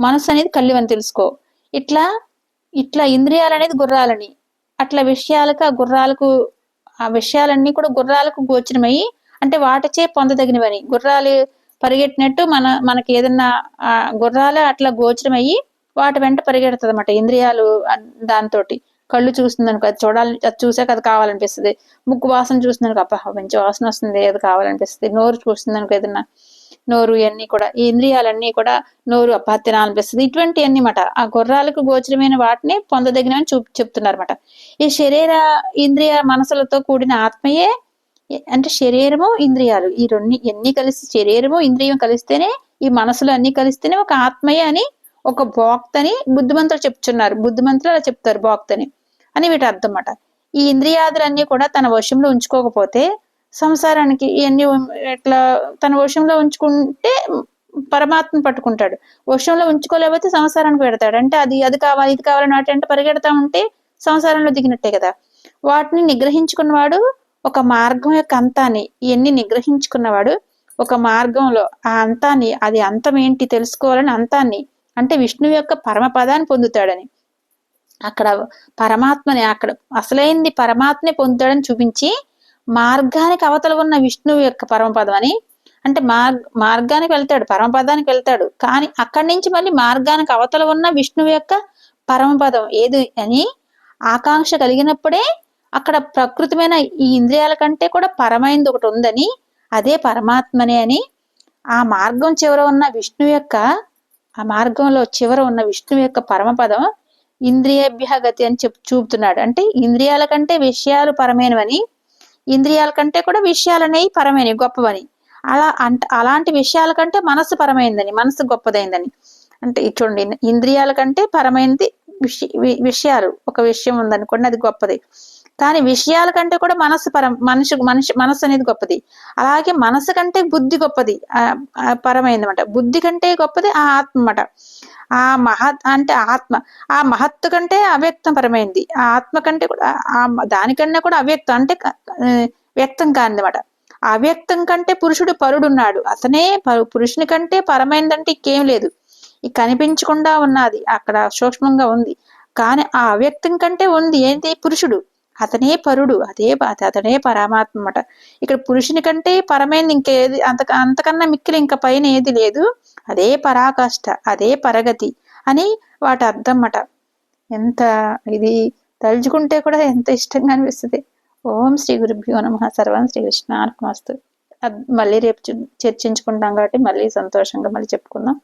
మనసు అనేది కళ్ళు అని తెలుసుకో. ఇట్లా ఇట్లా ఇంద్రియాలు అనేది గుర్రాలని. అట్లా విషయాలకు ఆ గుర్రాలకు ఆ విషయాలన్నీ కూడా గుర్రాలకు గోచరమయ్యి అంటే వాటిచే పొందదగినవని. గుర్రాలు పరిగెట్టినట్టు మన మనకి ఏదన్నా ఆ గుర్రాలే అట్లా గోచరమయ్యి వాటి వెంట పరిగెడుతుంది అనమాట ఇంద్రియాలు దాంతో కళ్ళు చూస్తుందనుకో అది చూడాలి అది చూసాక అది కావాలనిపిస్తుంది. ముక్కు వాసన చూస్తుందనుకో అబ్బా మంచి వాసన వస్తుంది అది కావాలనిపిస్తుంది. నోరు చూస్తుంది అనుకో ఏదన్నా నోరు ఇవన్నీ కూడా ఈ ఇంద్రియాలన్నీ కూడా నోరు అబ్బా తినాలనిపిస్తుంది ఇటువంటి అన్నమాట ఆ గుర్రాలకు గోచరమైన వాటిని పొందదగినవని చూ చెప్తున్నారు అనమాట ఈ శరీర ఇంద్రియ మనసులతో కూడిన ఆత్మయే అంటే శరీరము ఇంద్రియాలు. ఈ రెండు ఎన్ని కలిసి శరీరము ఇంద్రియం కలిస్తేనే ఈ మనసులు అన్ని కలిస్తేనే ఒక ఆత్మయే అని ఒక భోక్తని బుద్ధిమంతులు చెప్తున్నారు. బుద్ధిమంతులు అలా చెప్తారు భోక్తని అని వీటి అర్థం అన్నమాట ఈ ఇంద్రియాదులన్నీ కూడా తన వశంలో ఉంచుకోకపోతే సంసారానికి ఇవన్నీ ఇట్లా తన వశంలో ఉంచుకుంటే పరమాత్మ పట్టుకుంటాడు. వశంలో ఉంచుకోలేకపోతే సంసారానికి పెడతాడు. అంటే అది అది కావాలి ఇది కావాలని వాటి అంటే పరిగెడతా ఉంటే సంసారంలో దిగినట్టే కదా. వాటిని నిగ్రహించుకున్నవాడు ఒక మార్గం యొక్క అంతాన్ని ఇవన్నీ నిగ్రహించుకున్నవాడు ఒక మార్గంలో ఆ అంతాన్ని అది అంతం ఏంటి తెలుసుకోవాలని అంతాన్ని అంటే విష్ణువు యొక్క పరమపదాన్ని పొందుతాడని. అక్కడ పరమాత్మని అక్కడ అసలైంది పరమాత్మని పొందుతాడని చూపించి మార్గానికి అవతల ఉన్న విష్ణువు యొక్క పరమపదం అని. అంటే మార్ మార్గానికి వెళ్తాడు పరమపదానికి వెళ్తాడు. కానీ అక్కడి నుంచి మళ్ళీ మార్గానికి అవతల ఉన్న విష్ణువు యొక్క పరమపదం ఏది అని ఆకాంక్ష కలిగినప్పుడే అక్కడ ప్రకృతమైన ఈ ఇంద్రియాల కంటే కూడా పరమైంది ఒకటి ఉందని అదే పరమాత్మనే అని ఆ మార్గం చివర ఉన్న విష్ణు యొక్క ఆ మార్గంలో చివర ఉన్న విష్ణు యొక్క పరమపదం ఇంద్రియాభ్య గతి అని చెప్ చూపుతున్నాడు. అంటే ఇంద్రియాల కంటే విషయాలు పరమైనవని ఇంద్రియాల కంటే కూడా విషయాలనేవి పరమైనవి గొప్పవని. అలా అంట అలాంటి విషయాల కంటే మనసు పరమైందని మనసు గొప్పదైందని. అంటే చూడండి ఇంద్రియాల కంటే పరమైనది విషయాలు. ఒక విషయం ఉందనుకోండి అది గొప్పది. కానీ విషయాల కంటే కూడా మనసు పరం మనిషి మనిషి మనసు అనేది గొప్పది. అలాగే మనసు కంటే బుద్ధి గొప్పది. పరమైంది అనమాట బుద్ధి కంటే గొప్పది ఆ ఆత్మ అన్నమాట ఆ మహత్ అంటే ఆత్మ. ఆ మహత్తు కంటే అవ్యక్తం పరమైంది. ఆ ఆత్మ కంటే కూడా ఆ దానికన్నా కూడా అవ్యక్తం అంటే వ్యక్తం కానిదన్నమాట అవ్యక్తం కంటే పురుషుడు పరుడున్నాడు. అతనే పురుషుని కంటే పరమైనదంటే ఇంకేం లేదు. ఈ కనిపించకుండా ఉన్నది. అక్కడ సూక్ష్మంగా ఉంది. కానీ ఆ అవ్యక్తం కంటే ఉంది ఏంటి పురుషుడు? అతనే పరుడు అదే అతనే పరమాత్మ ఇక్కడ పురుషుని కంటే పరమైంది ఇంకేది అంత అంతకన్నా మిక్కిలి ఇంకా పైన ఏది లేదు. అదే పరాకాష్ట అదే పరగతి అని వాటి అర్థం అన్నమాట ఎంత ఇది తలుచుకుంటే కూడా ఎంత ఇష్టంగా అనిపిస్తుంది. ఓం శ్రీ గురుభ్యో నమ. సర్వం శ్రీ కృష్ణ మళ్ళీ రేపు చర్చించుకుంటాం కాబట్టి మళ్ళీ సంతోషంగా మళ్ళీ చెప్పుకుందాం.